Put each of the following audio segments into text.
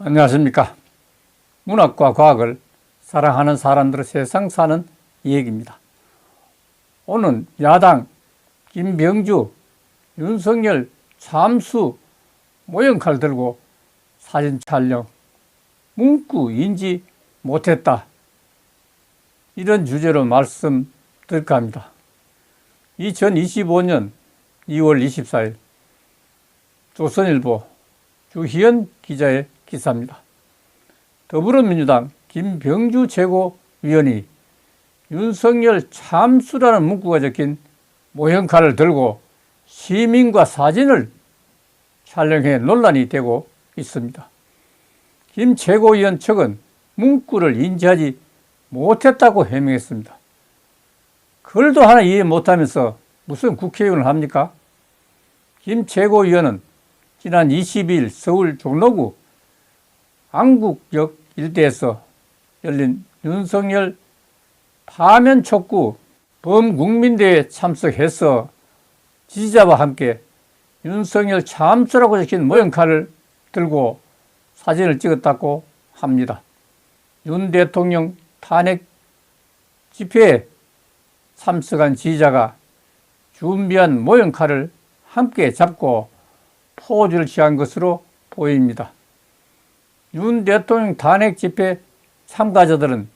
안녕하십니까. 문학과 과학을 사랑하는 사람들의 세상 사는 이야기입니다. 오늘 야당 김병주, 윤석열 잠수 모형칼 들고 사진 촬영, 문구 인지 못했다. 이런 주제로 말씀드릴까 합니다. 2025년 2월 24일 조선일보 주희연 기자의 기사입니다. 더불어민주당 김병주 최고위원이 윤석열 참수라는 문구가 적힌 모형칼을 들고 시민과 사진을 촬영해 논란이 되고 있습니다. 김 최고위원 측은 문구를 인지하지 못했다고 해명했습니다. 글도 하나 이해 못하면서 무슨 국회의원을 합니까? 김 최고위원은 지난 22일 서울 종로구 안국역 일대에서 열린 윤석열 파면 촉구 범국민대회에 참석해서 지지자와 함께 윤석열 참수라고 적힌 모형칼을 들고 사진을 찍었다고 합니다. 윤 대통령 탄핵 집회에 참석한 지지자가 준비한 모형칼을 함께 잡고 포즈를 취한 것으로 보입니다. 윤 대통령 탄핵 집회 참가자들은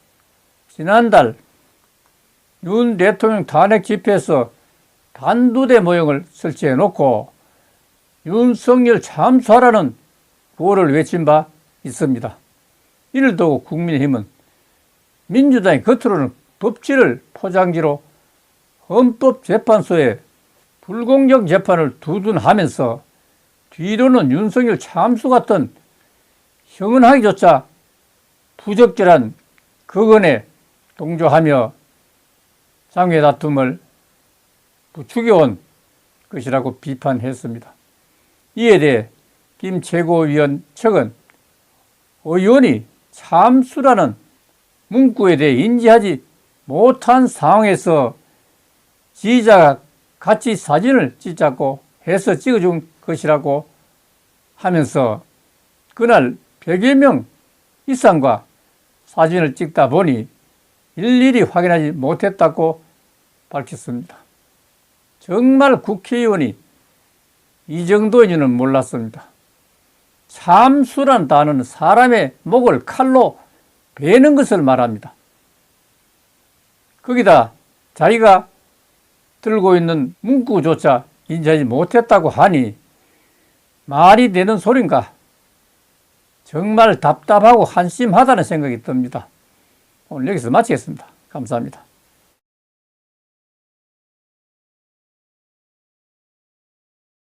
지난달 윤 대통령 탄핵 집회에서 단두대 모형을 설치해 놓고 윤석열 참수하라는 구호를 외친 바 있습니다. 이를 두고 국민의힘은 민주당이 겉으로는 법치를 포장지로 헌법재판소에 불공정 재판을 두둔하면서 뒤로는 윤석열 참수 같은 형언하기조차 부적절한 그건에 동조하며 장외 다툼을 부추겨온 것이라고 비판했습니다. 이에 대해 김 최고위원 측은 의원이 참수라는 문구에 대해 인지하지 못한 상황에서 지지자가 같이 사진을 찍자고 해서 찍어준 것이라고 하면서 그날 100여 명 이상과 사진을 찍다 보니 일일이 확인하지 못했다고 밝혔습니다. 정말 국회의원이 이 정도인지는 몰랐습니다. 참수란 단어는 사람의 목을 칼로 베는 것을 말합니다. 거기다 자기가 들고 있는 문구조차 인지하지 못했다고 하니 말이 되는 소린가? 정말 답답하고 한심하다는 생각이 듭니다. 오늘 여기서 마치겠습니다. 감사합니다.